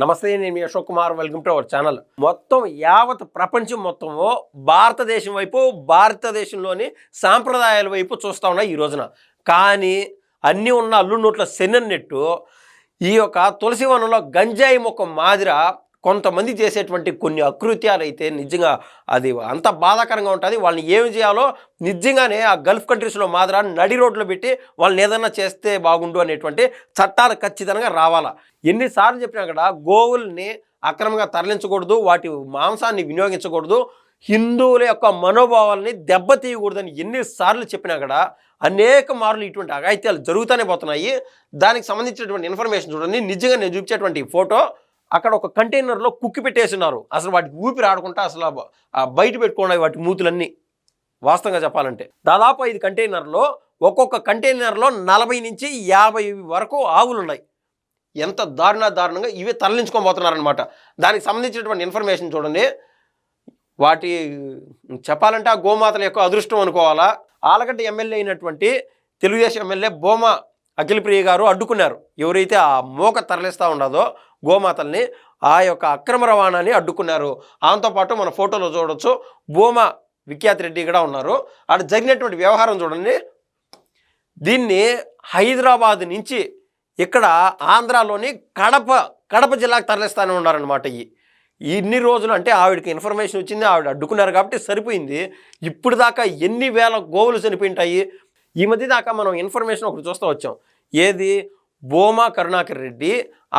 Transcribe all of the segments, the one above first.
నమస్తే నేను మీ Ashok Kumar. Welcome to our channel. మొత్తం యావత్ ప్రపంచం మొత్తము భారతదేశం వైపు భారతదేశంలోని సాంప్రదాయాల వైపు చూస్తూ ఉన్నాయి ఈ రోజున. కానీ అన్నీ ఉన్న అల్లు నోట్ల శనన్నట్టు ఈ యొక్క తులసి వనంలో గంజాయి మొక్క మాదిర కొంతమంది చేసేటువంటి కొన్ని అకృత్యాలు అయితే నిజంగా అది అంత బాధాకరంగా ఉంటుంది. వాళ్ళని ఏమి చేయాలో నిజంగానే ఆ గల్ఫ్ కంట్రీస్లో మాదిర నడి రోడ్లో పెట్టి వాళ్ళని ఏదైనా చేస్తే బాగుండు అనేటువంటి చట్టాలు ఖచ్చితంగా రావాలా. ఎన్నిసార్లు చెప్పినా కూడా గోవుల్ని అక్రమంగా తరలించకూడదు వాటి మాంసాన్ని వినియోగించకూడదు హిందువుల యొక్క మనోభావాల్ని దెబ్బతీయకూడదని ఎన్నిసార్లు చెప్పినా కూడా అనేక మార్లు ఇటువంటి అగాయిత్యాలు జరుగుతూనే పోతున్నాయి. దానికి సంబంధించినటువంటి ఇన్ఫర్మేషన్ చూడండి. నిజంగా నేను చూపించేటువంటి ఫోటో అక్కడ ఒక కంటైనర్లో కుక్కి పెట్టేసి ఉన్నారు అసలు వాటికి ఊపిరి ఆడకుండా అసలు బయట పెట్టుకున్నాయి వాటి మూతులన్నీ వాస్తవంగా చెప్పాలంటే. దాదాపు ఐదు కంటైనర్లో ఒక్కొక్క కంటైనర్లో నలభై నుంచి యాభై వరకు ఆవులు ఉన్నాయి ఎంత దారుణ దారుణంగా ఇవే తరలించుకోబోతున్నారనమాట దానికి సంబంధించినటువంటి ఇన్ఫర్మేషన్ చూడండి. వాటి చెప్పాలంటే ఆ గోమాతల యొక్క అదృష్టం అనుకోవాలా? ఆలగడ్డ ఎమ్మెల్యే అయినటువంటి తెలుగుదేశం ఎమ్మెల్యే బోమ అఖిలప్రియ గారు అడ్డుకున్నారు. ఎవరైతే ఆ మోక తరలిస్తూ ఉండదో గోమాతల్ని ఆ యొక్క అక్రమ రవాణాని అడ్డుకున్నారు. ఆమెతో పాటు మన ఫోటోలో చూడొచ్చు భూమ విఖ్యాత్ రెడ్డి కూడా ఉన్నారు. అక్కడ జరిగినటువంటి వ్యవహారం చూడండి. దీన్ని హైదరాబాద్ నుంచి ఇక్కడ ఆంధ్రాలోని కడప కడప జిల్లాకు తరలిస్తానే ఉన్నారనమాట ఈ. ఇన్ని రోజులు అంటే ఆవిడకి ఇన్ఫర్మేషన్ వచ్చింది ఆవిడ అడ్డుకున్నారు కాబట్టి సరిపోయింది. ఇప్పుడు దాకా ఎన్ని వేల గోవులు చనిపోయింటాయి? ఈ మధ్య దాకా మనం ఇన్ఫర్మేషన్ ఒకటి చూస్తూ వచ్చాం. ఏది? బోమా కరుణాకర్ రెడ్డి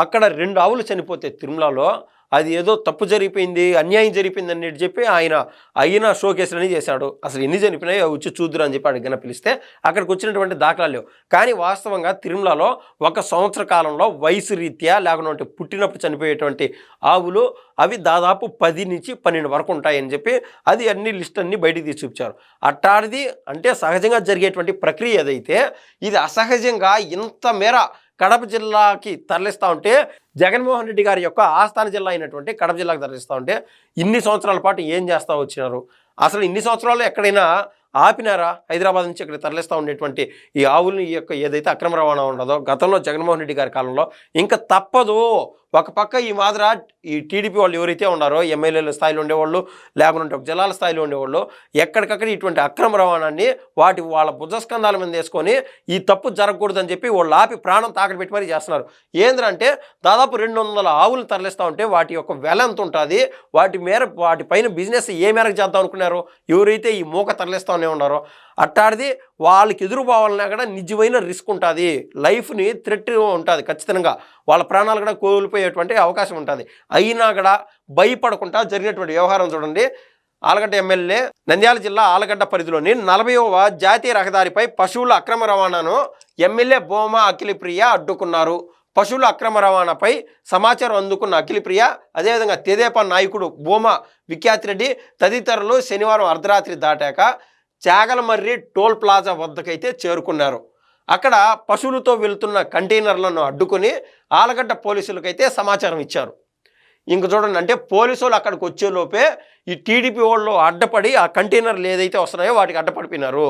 అక్కడ రెండు ఆవులు చనిపోతే తిరుమలలో అది ఏదో తప్పు జరిగిపోయింది అన్యాయం జరిగిపోయింది అని చెప్పి ఆయన అయిన షోకేసులని చేశాడు. అసలు ఎన్ని చనిపోయినాయి అవి వచ్చి చూద్దురు అని చెప్పి అడిగిన పిలిస్తే అక్కడికి వచ్చినటువంటి దాఖలాలు లేవు. కానీ వాస్తవంగా తిరుమలలో ఒక సంవత్సర కాలంలో వయసు రీత్యా లేకుండా పుట్టినప్పుడు చనిపోయేటువంటి ఆవులు అవి దాదాపు పది నుంచి పన్నెండు వరకు ఉంటాయని చెప్పి అది అన్ని లిస్ట్ అన్ని బయటికి తీసి చూపించారు. అట్టాడిది అంటే సహజంగా జరిగేటువంటి ప్రక్రియ ఏదైతే ఇది అసహజంగా ఇంత మేర కడప జిల్లాకి తరలిస్తూ ఉంటే జగన్మోహన్ రెడ్డి గారి యొక్క ఆస్థాన జిల్లా అయినటువంటి కడప జిల్లాకి తరలిస్తూ ఉంటే ఇన్ని సంవత్సరాల పాటు ఏం చేస్తూ వచ్చినారు? అసలు ఇన్ని సంవత్సరాలు ఎక్కడైనా ఆపినారా? హైదరాబాద్ నుంచి ఇక్కడ తరలిస్తూ ఉండేటువంటి ఈ ఆవులని ఈ యొక్క ఏదైతే అక్రమ రవాణా ఉండదో గతంలో జగన్మోహన్ రెడ్డి గారి కాలంలో ఇంకా తప్పదు. ఒక పక్క ఈ మాదిర ఈ టీడీపీ వాళ్ళు ఎవరైతే ఉన్నారో ఎమ్మెల్యేల స్థాయిలో ఉండేవాళ్ళు లేకుంటే ఒక జిల్లాల స్థాయిలో ఉండేవాళ్ళు ఎక్కడికక్కడ ఇటువంటి అక్రమ రవాణాన్ని వాటి వాళ్ళ భుజస్కంధాల మీద వేసుకొని ఈ తప్పు జరగకూడదని చెప్పి వాళ్ళు ఆపి ప్రాణం తాకడి పెట్టి మరీ చేస్తున్నారు. ఏంద్రంటే దాదాపు రెండు వందల ఆవులు తరలిస్తూ ఉంటే వాటి యొక్క వెల ఎంత ఉంటుంది? వాటి మేర వాటి పైన బిజినెస్ ఏ మేరకు చేద్దాం అనుకున్నారు? ఎవరైతే ఈ మూక తరలిస్తూనే ఉన్నారో అట్టాడిది వాళ్ళకి ఎదురుపోవాలన్నా కూడా నిజమైన రిస్క్ ఉంటుంది. లైఫ్ని థ్రెట్ ఉంటుంది ఖచ్చితంగా. వాళ్ళ ప్రాణాలు కూడా కోల్పోయేటువంటి అవకాశం ఉంటుంది. అయినా కూడా భయపడకుండా జరిగినటువంటి వ్యవహారం చూడండి. ఆలగడ్డ ఎమ్మెల్యే నంద్యాల జిల్లా ఆలగడ్డ పరిధిలోని నలభైవ జాతీయ రహదారిపై పశువుల అక్రమ రవాణాను ఎమ్మెల్యే బోమా అఖిలప్రియ అడ్డుకున్నారు. పశువుల అక్రమ రవాణాపై సమాచారం అందుకున్న అఖిలప్రియ అదేవిధంగా తెదేపా నాయకుడు బోమా విఖ్యాత్ రెడ్డి తదితరులు శనివారం అర్ధరాత్రి దాటాక చాగలమర్రి టోల్ ప్లాజా వద్దకైతే చేరుకున్నారు. అక్కడ పశువులతో వెళ్తున్న కంటైనర్లను అడ్డుకొని ఆలగడ్డ పోలీసులకైతే సమాచారం ఇచ్చారు. ఇంక చూడండి అంటే పోలీసులు అక్కడికి వచ్చేలోపే ఈ టీడీపీ వాళ్ళు అడ్డపడి ఆ కంటైనర్లు ఏదైతే వస్తున్నాయో వాటికి అడ్డపడిపోయినారు.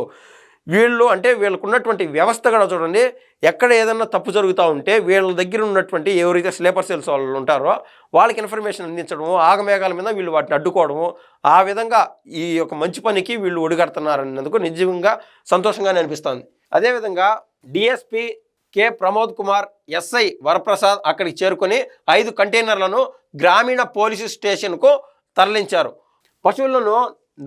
వీళ్ళు అంటే వీళ్ళకు ఉన్నటువంటి వ్యవస్థ కూడా చూడండి. ఎక్కడ ఏదన్నా తప్పు జరుగుతూ ఉంటే వీళ్ళ దగ్గర ఉన్నటువంటి ఎవరైతే స్లీపర్ సెల్స్ వాళ్ళు ఉంటారో వాళ్ళకి ఇన్ఫర్మేషన్ అందించడము ఆగమేఘాల మీద వీళ్ళు వాటిని అడ్డుకోవడము ఆ విధంగా ఈ యొక్క మంచి పనికి వీళ్ళు ఒడిగడుతున్నారన్నందుకు నిజంగా సంతోషంగానే అనిపిస్తుంది. అదేవిధంగా DSP K Pramod Kumar SI Varaprasad అక్కడికి చేరుకొని ఐదు కంటైనర్లను గ్రామీణ పోలీసు స్టేషన్కు తరలించారు. పశువులను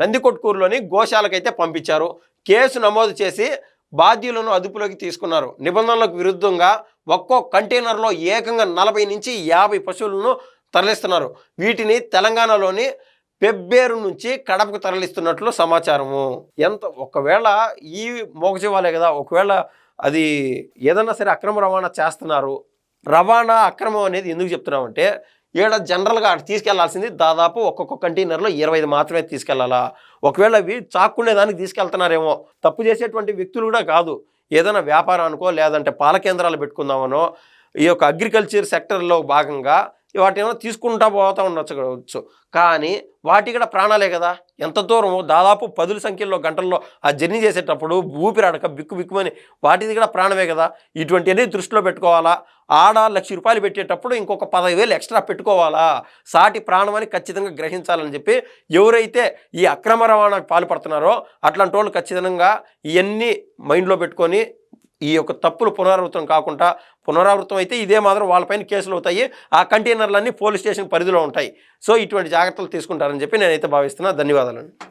నందికొట్కూరులోని గోశాలకైతే పంపించారు. కేసు నమోదు చేసి బాధ్యులను అదుపులోకి తీసుకున్నారు. నిబంధనలకు విరుద్ధంగా ఒక్కో కంటైనర్లో ఏకంగా నలభై నుంచి యాభై పశువులను తరలిస్తున్నారు. వీటిని తెలంగాణలోని పెబ్బేరు నుంచి కడపకు తరలిస్తున్నట్లు సమాచారము. ఎంత ఒకవేళ ఈ మోగజీవాలే కదా ఒకవేళ అది ఏదన్నా సరే అక్రమ రవాణా చేస్తున్నారు. రవాణా అక్రమం అనేది ఎందుకు చెప్తున్నామంటే ఈడ జనరల్గా అటు తీసుకెళ్ళాల్సింది దాదాపు ఒక్కొక్క కంటైనర్లో ఇరవై ఐదు మాత్రమే తీసుకెళ్ళాలా ఒకవేళ అవి చాక్కునే దానికి తీసుకెళ్తున్నారేమో. తప్పు చేసేటువంటి వ్యక్తులు కూడా కాదు. ఏదైనా వ్యాపారానికో లేదంటే పాల కేంద్రాలు పెట్టుకుందామనో ఈ యొక్క అగ్రికల్చర్ సెక్టర్లో భాగంగా వాటి ఏమైనా తీసుకుంటా పోతా ఉండొచ్చు కానీ వాటి కూడా ప్రాణాలే కదా. ఎంత దూరం దాదాపు పదుల సంఖ్యలో గంటల్లో ఆ జర్నీ చేసేటప్పుడు ఊపిరాడక బిక్కు బిక్కుమని వాటిది కూడా ప్రాణమే కదా. ఇటువంటివన్నీ దృష్టిలో పెట్టుకోవాలా? ఆడ లక్ష రూపాయలు పెట్టేటప్పుడు ఇంకొక పదవి ఎక్స్ట్రా పెట్టుకోవాలా? సాటి ప్రాణం అని ఖచ్చితంగా గ్రహించాలని చెప్పి ఎవరైతే ఈ అక్రమ రవాణాకు పాల్పడుతున్నారో అట్లాంటి వాళ్ళు ఖచ్చితంగా ఇవన్నీ మైండ్లో పెట్టుకొని ఈ యొక్క తప్పులు పునరావృతం కాకుండా పునరావృతం అయితే ఇదే మాత్రం వాళ్ళపైన కేసులు అవుతాయి. ఆ కంటైనర్లన్నీ పోలీస్ స్టేషన్ పరిధిలో ఉంటాయి. సో ఇటువంటి జాగ్రత్తలు తీసుకుంటారని చెప్పి నేనైతే భావిస్తున్నా. ధన్యవాదాలు